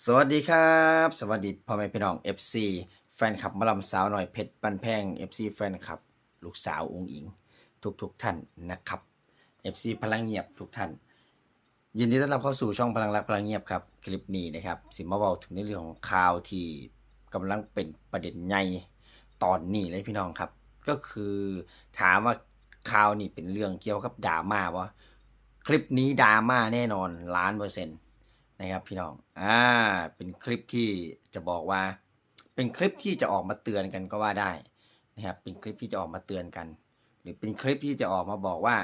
สวัสดีครับ สวัสดีพ่อแม่พี่น้อง FC แฟนคลับมะลำสาวหน่อยเพชรปันแพง FC แฟนคลับ ลูกสาวองค์อิง ทุกทุกๆท่านนะครับ FC พลังเงียบทุกท่าน ยินดีต้อนรับเข้าสู่ช่องพลังรักพลังเงียบครับ คลิปนี้นะครับ สิมาเว้าถึงในเรื่องของข่าวที่กำลังเป็นประเด็นใหญ่ตอนนี้เลยพี่น้องครับ ก็คือถามว่าข่าวนี้เป็นเรื่องเกี่ยวกับดราม่าวะคลิปนี้ดราม่าแน่นอนล้านเปอร์เซ็นต์ นะครับพี่น้องอ่าเป็นคลิปที่จะบอกว่า เป็นคลิปที่จะออกมาเตือนกันก็ว่าได้นะครับเป็นคลิปที่จะออกมาเตือนกัน หรือเป็นคลิปที่จะออกมาบอกว่า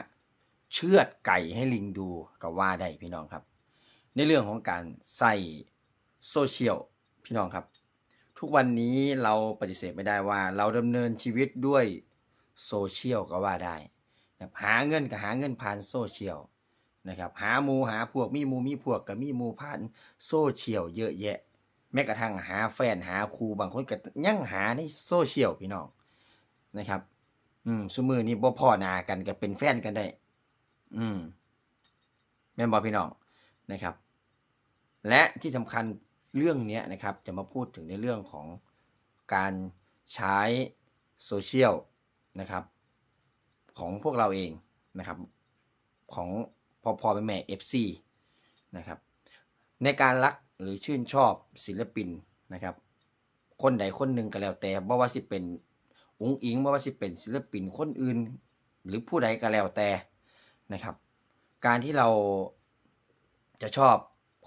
เชือดไก่ให้ลิงดูก็ว่าได้พี่น้องครับ ในเรื่องของการใส่โซเชียลพี่น้องครับ ทุกวันนี้เราปฏิเสธไม่ได้ว่า เราดำเนินชีวิตด้วยโซเชียลก็ว่าได้หาเงินก็หาเงินผ่านโซเชียล นะครับหาหมูหาพวกมีหมูมีพวกกับมีหมูผ่านโซเชียลเยอะแยะ แม้กระทั่งหาแฟนหาครูบางคนก็ยังหาในโซเชียลพี่น้องนะครับ อืมสมือนี้บ่พ่อนากันก็เป็นแฟนกันได้ อืมแม่นบอพี่น้องนะครับ และที่สำคัญเรื่องนี้นะครับ จะมาพูดถึงในเรื่องของการใช้โซเชียลนะครับ ของพวกเราเองนะครับ ของ พอพอเป็นแม่ FC นะครับในการรักหรือชื่นชอบศิลปินนะครับ คนใดคนหนึ่งก็แล้วแต่บ่ว่าสิเป็นอุ้งอิงบ่ว่าสิเป็นศิลปินคนอื่น หรือผู้ใดก็แล้วแต่นะครับ การที่เราจะชอบ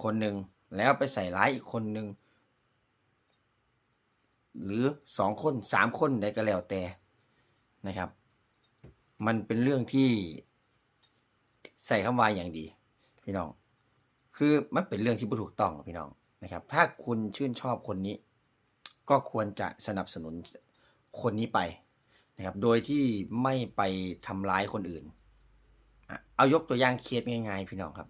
คนหนึ่งแล้วไปใส่ร้ายอีกคนหนึ่งหรือสองคนสามคนใดก็แล้วแต่นะครับ มันเป็นเรื่องที่ ใส่คำว่าอย่างดี พี่น้อง คือมันเป็นเรื่องที่ไม่ถูกต้องพี่น้องนะครับ ถ้าคุณชื่นชอบคนนี้ ก็ควรจะสนับสนุนคนนี้ไปนะครับ โดยที่ไม่ไปทำร้ายคนอื่น เอายกตัวอย่างเคสง่ายๆ พี่น้องครับ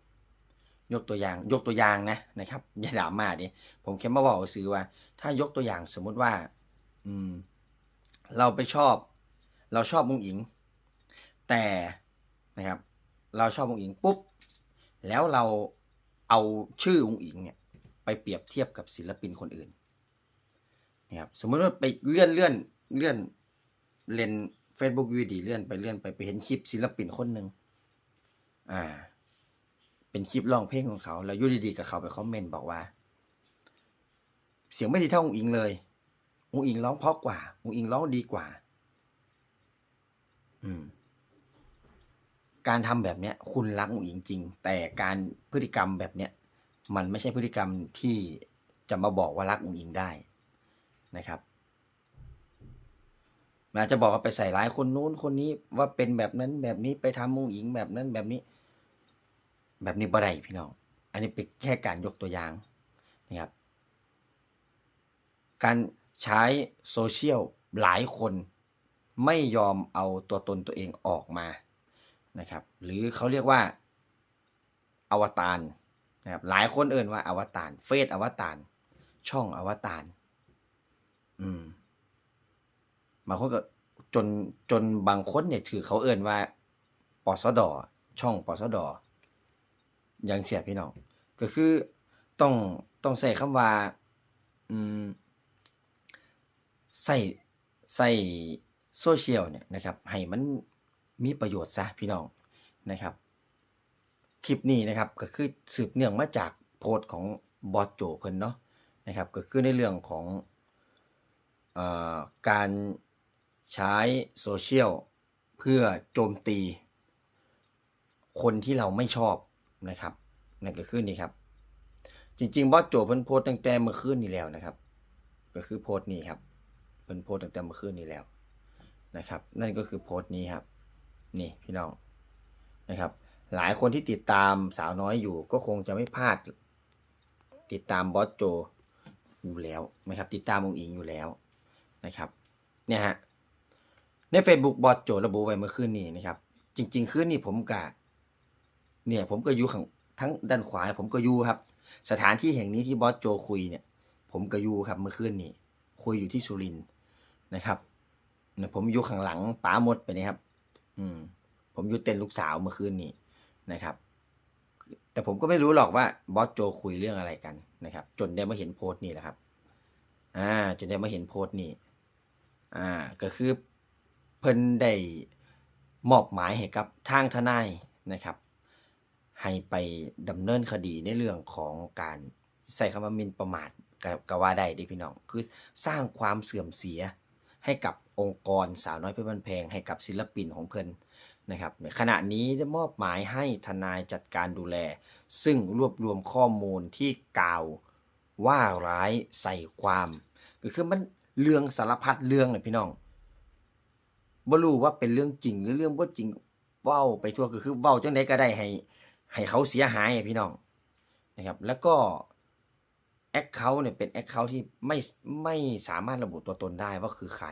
ยกตัวอย่างยกตัวอย่างนะนะครับอย่าด่ามาดิผมแค่มาบอกซื้อว่า ถ้ายกตัวอย่างสมมุติว่า อืม เราไปชอบ เราชอบมุงอิง แต่นะครับ เราชอบองค์อิงปุ๊บแล้วเราเอาชื่อองค์อิงเนี่ยไปเปรียบเทียบกับศิลปินคนอื่นนะครับสมมติว่าไปเลื่อนเลื่อนเลื่อนเลน Facebook วิดีเลื่อนไปเลื่อนไปไปเห็นคลิปศิลปินคนหนึ่งอ่า เป็นคลิปร้องเพลงของเขาแล้วยูดีๆกับเขาไปคอมเมนต์บอกว่า เสียงไม่ดีเท่าองค์อิงเลยองค์อิงร้องเพราะกว่าองค์อิงร้องดีกว่า อืม การทำแบบเนี้ย คุณรักอุ๋งอิงจริง แต่การพฤติกรรมแบบเนี้ยมันไม่ใช่พฤติกรรมที่จะมาบอกว่ารักอุ๋งอิงได้นะครับอาจจะบอกว่าไปใส่ร้ายคนนู้นคนนี้ว่าเป็นแบบนั้นแบบนี้ไปทำอุ๋งอิงแบบนั้นแบบนี้ แบบนี้บ่ได้พี่น้อง อันนี้เป็นแค่การยกตัวอย่างนะครับ การใช้โซเชียลหลายคนไม่ยอมเอาตัวตนตัวเองออกมา นะครับ หรือเขาเรียกว่า อวตารนะครับหลายคนเอ่นว่า อวตารเฟซอวตารช่องอวตารอืมบางคนก็จนจนบางคนเนี่ยถือเขาเอ่นว่าปอสดอช่องปอสดอย่างเสียพี่น้อง ก็คือต้องต้องใส่คำว่าอืมใส่ใส่โซเชียลเนี่ยนะครับให้มัน มีประโยชน์ซะพี่น้องนะครับ คลิปนี้นะครับก็คือสืบเนื่องมาจากโพสต์ของบอสโจเพิ่นเนาะนะครับก็คือในเรื่องของอ่อการใช้โซเชียลเพื่อโจมตี คนที่เราไม่ชอบนะครับนั่นก็คือนี่ครับ จริงๆบอสโจเพิ่นโพสต์ตั้งแต่เมื่อคืนนี้แล้วนะครับ ก็คือโพสต์นี้ครับเพิ่นโพสต์ตั้งแต่เมื่อคืนนี้แล้วนะครับ นั่นก็คือโพสต์นี้ครับ นี่พี่น้องนะครับ หลายคนที่ติดตามสาวน้อยอยู่ก็คงจะไม่พลาด ติดตามบอสโจอยู่แล้วนะครับ ติดตามองอิงอยู่แล้วนะครับเนี่ยฮะใน Facebook บอสโจระบุไว้เมื่อคืนนี้นะครับ จริง ๆ คืนนี้ผมกะเนี่ยผมก็อยู่ข้างทั้งด้านขวาผมก็อยู่ครับ สถานที่แห่งนี้ที่บอสโจคุยเนี่ย ผมก็อยู่ครับเมื่อคืนนี้คุยอยู่ที่สุรินทร์นะครับเนี่ยผมอยู่ข้างหลังป๋าหมดไปนะครับ อืม ผมอยู่เต้นลูกสาวเมื่อคืนนี้นะครับ แต่ผมก็ไม่รู้หรอกว่าบอสโจคุยเรื่องอะไรกันนะครับ จนได้มาเห็นโพสต์นี่แหละครับ อ่า จนได้มาเห็นโพสต์นี่อ่า ก็คือเพิ่นได้มอบหมายให้กับทางทนายนะครับ ให้ไปดำเนินคดีในเรื่องของการใส่คำว่ามินประมาทก็ก็ว่าได้ดิพี่น้อง คือสร้างความเสื่อมเสีย ให้กับองค์กรสาวน้อยเพชรบ้านแพงให้กับศิลปินของเพิ่นนะครับขณะนี้ได้มอบหมายให้ทนายจัดการดูแล ซึ่งรวบรวมข้อมูลที่กล่าวว่าร้ายใส่ความ ก็คือมันเรื่องสารพัดเรื่องเลยพี่น้องบ่รู้ว่าเป็นเรื่องจริงหรือเรื่องบ่จริงเว้าไปทั่วก็คือเว้าจังไดก็ได้ให้ให้เขาเสียหายอะพี่น้องนะครับ แล้วก็ แอคเคาท์เนี่ยเป็นแอคเคาท์ที่ไม่ไม่สามารถระบุตัวตนได้ว่าคือใคร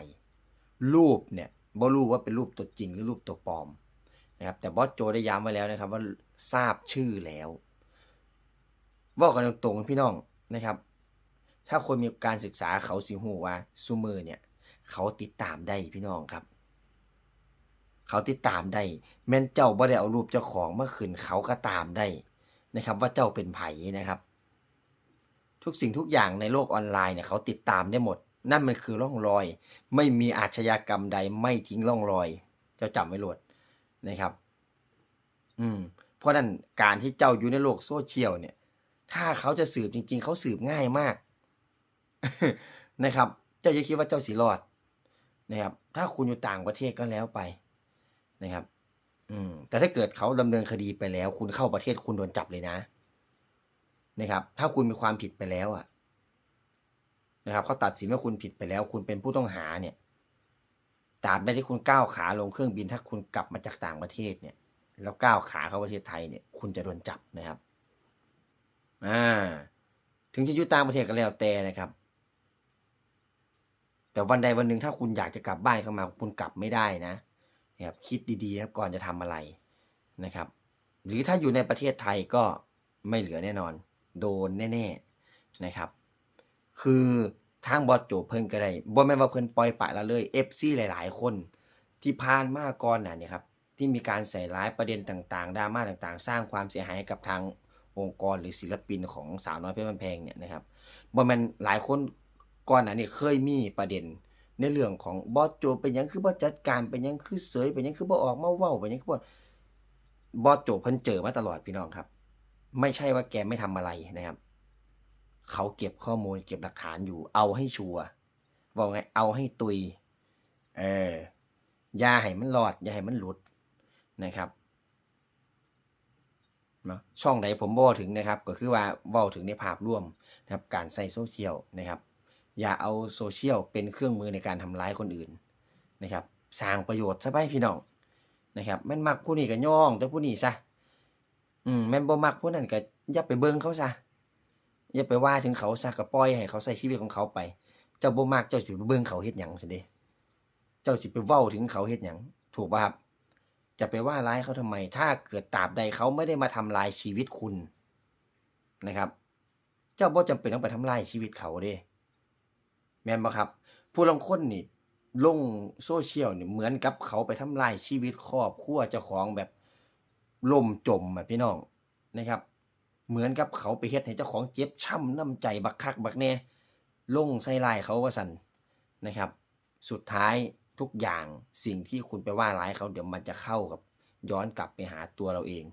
รูปเนี่ยบ่รู้ว่าเป็นรูปตัวจริงหรือรูปตัวปลอมนะครับแต่บอสโจได้ย้ำไว้แล้วนะครับว่าทราบชื่อแล้วบอกกันตรงๆพี่น้องนะครับ ถ้าคนมีการศึกษาเขาสิหูว่าซูมือเนี่ยเขาติดตามได้พี่น้องครับ เขาติดตามได้แม่นเจ้าบ่ได้เอารูปเจ้าของมาขึ้นเขาก็ตามได้นะครับ ว่าเจ้าเป็นไผ่นะครับ ทุกสิ่งทุกอย่างในโลกออนไลน์เนี่ยเขาติดตามได้หมด นั่นมันคือร่องรอย ไม่มีอาชญากรรมใดไม่ทิ้งร่องรอย เจ้าจำไว้โหลดนะครับ อืม เพราะนั้นการที่เจ้าอยู่ในโลกโซเชียลเนี่ย ถ้าเขาจะสืบจริง ๆ เขาสืบง่ายมากนะครับ เจ้าจะคิดว่าเจ้าสิรอดนะครับ ถ้าคุณอยู่ต่างประเทศก็แล้วไปนะครับ อืม แต่ถ้าเกิดเขาดำเนินคดีไปแล้ว คุณเข้าประเทศคุณโดนจับเลยนะ นะครับ ถ้าคุณมีความผิดไปแล้วอะนะครับเขาตัดสินว่าคุณผิดไปแล้ว คุณเป็นผู้ต้องหาเนี่ยตราบใดที่คุณก้าวขาลงเครื่องบิน ถ้าคุณกลับมาจากต่างประเทศเนี่ย แล้วก้าวขาเข้าประเทศไทยเนี่ย คุณจะโดนจับนะครับอ่าถึงจะอยู่ต่างประเทศก็แล้วแต่นะครับ แต่วันใดวันหนึ่งถ้าคุณอยากจะกลับบ้านเข้ามา คุณกลับไม่ได้นะนะครับคิดดีๆครับก่อนจะทำอะไรนะครับ หรือถ้าอยู่ในประเทศไทยก็ไม่เหลือแน่นอน โดนแน่ๆนะครับ คือทางบอสโจเพิ่นก็ได้บ่แม่นว่าเพิ่นปล่อยปะละเลย FC หลาย ๆ คนที่ผ่านมาก่อนน่ะเนี่ยครับที่มีการใส่ร้ายประเด็นต่างๆดราม่าต่างๆ สร้างความเสียหายให้กับทางองค์กรหรือศิลปินของสาวน้อยเพชรบ้านแพงเนี่ยนะครับบ่แม่นหลายคนก่อนหน้านี้เคยมีประเด็นในเรื่องของบอสโจเป็นยังคือบ่จัดการเป็นยังคือเสยเป็นยังคือบ่ออกมาเว้าเป็นยังคือบ่บอสโจเพิ่นเจอมาตลอดพี่น้องครับ ไม่ใช่ว่าแกไม่ทำอะไรนะครับ เขาเก็บข้อมูลเก็บหลักฐานอยู่ เอาให้ชัวร์บอกไงเอาให้ตุย เอออย่าให้มันรอดอย่าให้มันหลุดนะครับนะช่องไหนผมบอกถึงนะครับ ก็คือว่าเว้าถึงในภาพร่วมนะครับ การใส่โซเชียลนะครับ อย่าเอาโซเชียลเป็นเครื่องมือในการทำร้ายคนอื่นนะครับ สร้างประโยชน์ซะไปพี่น้องนะครับม่นมักผู้นี้ก็ย่องแต่ผู้นี้ซะ อืมแม่นบ่มักผู้นั้นก็อย่าไปเบิ่งเขาซะอย่าไปว่าถึงเขาซะก็ปล่อยให้เขาใช้ชีวิตของเขาไป เจ้าบ่มักเจ้าสิไปเบิ่งเขาเฮ็ดหยังซิเด้เจ้าสิไปเว้าถึงเขาเฮ็ดหยังถูกป่ะครับ จะไปว่าร้ายเขาทำไม ถ้าเกิดตราบใดเขาไม่ได้มาทำลายชีวิตคุณนะครับ เจ้าบ่จำเป็นต้องไปทำลายชีวิตเขาเด้แม่นบ่ครับ ผู้ลางคนนี่ลงโซเชียลนี่เหมือนกับเขาไปทำลายชีวิตครอบครัวเจ้าของแบบ ล่มจมอะพี่น้องนะครับ เหมือนกับเขาไปเฮ็ดให้เจ้าของเจ็บช้ำน้ำใจบักคักบักแน่ลงใส่ลายเขาว่าสันนะครับ สุดท้ายทุกอย่างสิ่งที่คุณไปว่าร้ายเขาเดี๋ยวมันจะเข้ากับย้อนกลับไปหาตัวเราเอง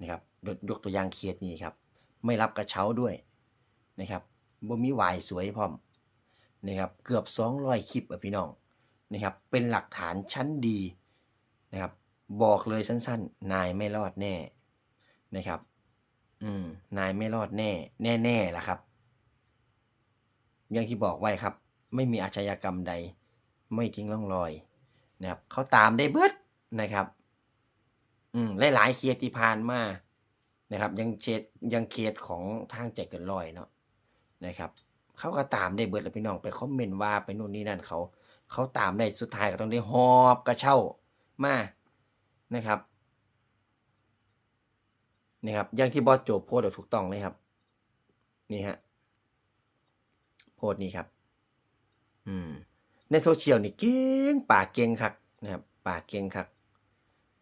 นะครับยกยกตัวอย่างเคสนี้ครับ ไม่รับกระเช้าด้วยนะครับบ่มีวายสวยพร้อมนะครับเกือบ200คลิปอะพี่น้องนะครับเป็นหลักฐานชั้นดีนะครับ บอกเลยสั้น ๆ นายไม่รอดแน่นะครับ อืม นายไม่รอดแน่ แน่ๆล่ะครับ อย่างที่บอกไว้ครับ ไม่มีอาชญากรรมใด ไม่ทิ้งร่องรอยนะครับเขาตามได้เบิดนะครับ อืมหลายๆเคสที่ผ่านมานะครับ ยังเชดยังเคสของทางใจเกินร้อยเนาะนะครับเขาก็ตามได้เบิดแล้วพี่น้องไปคอมเมนต์ว่าไปนู่นนี่นั่นเขาเขาตามได้สุดท้ายก็ต้องได้หอบกระเช่ามา นะครับนี่ครับอย่างที่บอสโจโพสถูกต้องเลยครับ นี่ฮะโพสนี้ครับ อืม ในโซเชียลนี่เก่งปากเก่งคักนะครับปากเก่งคัก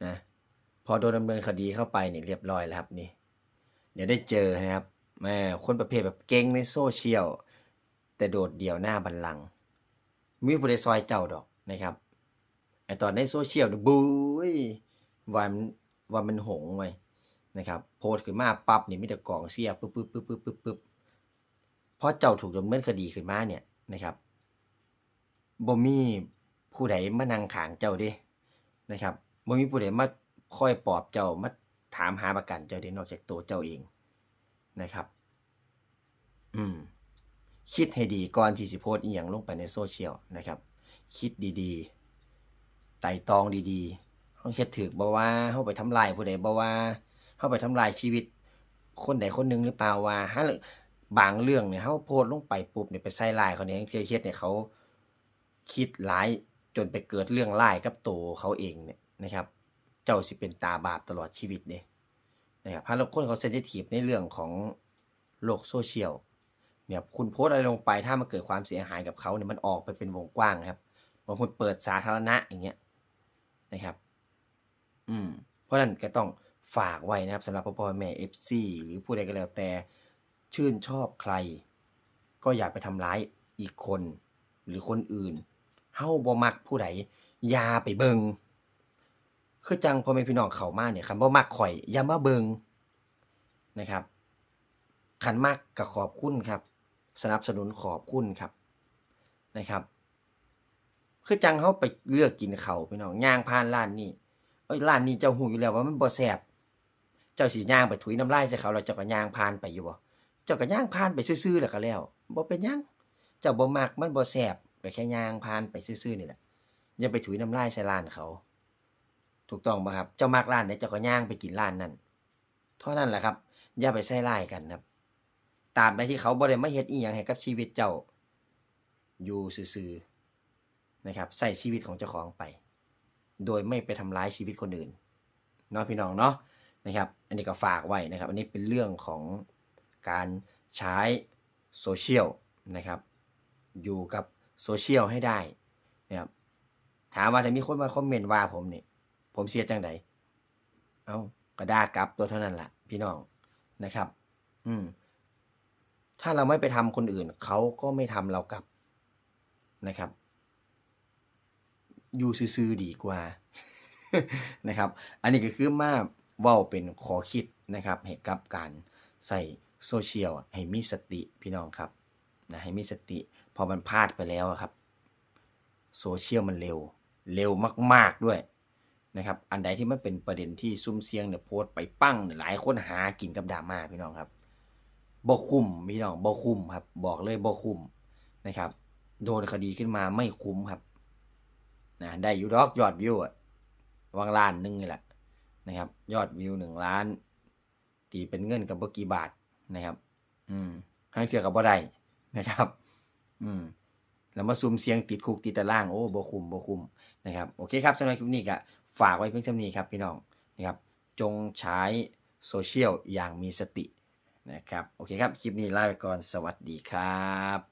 นะพอโดนดำเนินคดีเข้าไปนี่เรียบร้อยแล้วครับนี่ เดี๋ยวได้เจอนะครับแม่คนประเภทแบบเก่งในโซเชียล แต่โดดเดี่ยวหน้าบันลัง มีผู้ใดซอยเจ้าดอกนะครับไอตอนในโซเชียลเนี่ยบุ้ย ว่ามันว่ามันหงไว้นะครับโพสต์ขึ้นมาปั๊บนี่มีแต่กองเสียปึ๊บปึ๊บปึ๊บปึ๊บปึ๊บปึ๊บเพราะเจ้าถูกดำเนินคดีขึ้นมาเนี่ยนะครับบ่มีผู้ใดมานั่งขางเจ้าด้นะครับบ่มีผู้ใดมาคอยปลอบเจ้ามาถามหาประกันเจ้าเด้นอกจากตัวเจ้าเองนะครับ อืม คิดให้ดีก่อนที่สิโพสต์อีหยังลงไปในโซเชียลนะครับ คิดดีๆไต่ตองดีๆ เฮาเฮ็ดถูกบ่ว่าเฮาไปทำลายผู้ใดบ่ว่าเฮาไปทำลายชีวิต คนใดคนหนึ่งหรือเปล่าว่าหาบางเรื่องเนี่ยเฮาโพสลงไปปุ๊บเนี่ยไปใส่ร้ายเขาเนี่ยเทื่อเฮ็ดให้เขาคิดหลายจนไปเกิดเรื่องร้ายกับตัวเขาเองเนี่ยนะครับ เจ้าสิเป็นตาบาปตลอดชีวิตเด้นะครับถ้าคนเขาเซนซิทีฟในเรื่องของโลกโซเชียลเนี่ยคุณโพสอะไรลงไปถ้ามันเกิดความเสียหายกับเขาเนี่ยมันออกไปเป็นวงกว้างครับบางคนเปิดสาธารณะอย่างเงี้ยนะครับ อืมเพราะนั้นก็ต้องฝากไว้นะครับสำหรับพ่อพ่อแม่เอฟซีหรือผู้ใดก็แล้วแต่ ชื่นชอบใคร ก็อย่าไปทำร้ายอีกคน หรือคนอื่นเฮ้าบ่มักผู้ใดอย่าไปเบิงคือจังพ่อแม่พี่น้องเขามาเนี่ยคันบ่มักข่อยอย่ามาเบิงนะครับขันมากกับขอบคุณครับ สนับสนุนขอบคุณครับนะครับ คือจังเขาไปเลือกกินเขาพี่น้องย่างผ่านร้านนี้เอ้ยร้านนี้เจ้าหูอยู่แล้วว่ามันบ่แซ่บเจ้าสีย่างไปถุยน้ำลายใส่เขาแล้วเจ้าก็ย่างผ่านไปอยู่บ่เจ้าก็ย่างผ่านไปซื่อๆแล้วก็แล้วบ่เป็นหยังเจ้าบ่มักมันบ่แซ่บก็แค่ย่างผ่านไปซื่อๆนี่แหละอย่าไปถุยน้ำลายใส่ร้านเขา ถูกต้องป่ะครับ เจ้ามักร้านไหนเจ้าก็ย่างไปกินร้านนั้นเท่านั้นแหละครับ อย่าไปใส่ร้ายกันครับตาบใดที่เขาบ่ได้มาเฮ็ดอีหยังให้กับชีวิตเจ้า อยู่ซื่อๆนะครับใส่ชีวิตของเจ้าของไป โดยไม่ไปทำร้ายชีวิตคนอื่นเนาะพี่น้องเนาะนะครับ อันนี้ก็ฝากไว้นะครับ อันนี้เป็นเรื่องของการใช้โซเชียลนะครับ อยู่กับโซเชียลให้ได้นะครับ ถามว่าถ้ามีคนมาคอมเมนต์ว่าผมนี่ ผมเสียจังไดเอ้าก็ด่ากลับตัวเท่านั้นแหละพี่น้องนะครับ อืม ถ้าเราไม่ไปทำคนอื่น เขาก็ไม่ทำเรากลับนะครับ อยู่ซื่อๆดีกว่านะครับ อันนี้ก็คือมาเว้าเป็นขอคิดนะครับให้กับการใส่โซเชียลให้มีสติพี่น้องครับนะให้มีสติ พอมันพลาดไปแล้วครับโซเชียลมันเร็ว เร็วมาก ๆด้วยนะครับ อันใดที่มันเป็นประเด็นที่ซุ่มเสียงเนี่ยโพสต์ไปปั้งเนี่ยหลายคนหากินกับดราม่าพี่น้องครับบ่คุ้มพี่น้องบ่คุ้มครับ บอกเลยบ่คุ้มนะครับ โดนคดีขึ้นมาไม่คุ้มครับ นะได้อยู่ดอกยอดวิวอะวางล้านหนึงนี่แหละนะครับ ยอดวิวหนึ่งล้าน ตีเป็นเงินกับบกี่บาทนะครับ อืมให้เทียกับบ่ได้นะครับ อืมแล้วมาซุ่มเสียงติดคุกติดตารางโอ้โบคุ้มบ่คุ้มนะครับโอเคครับสำหรับคลิปนี้ก็ฝากไว้เพียงเท่านี้ครับพี่น้องนะครับ จงใช้โซเชียลอย่างมีสตินะครับ โอเคครับ คลิปนี้ลาไปก่อนสวัสดีครับ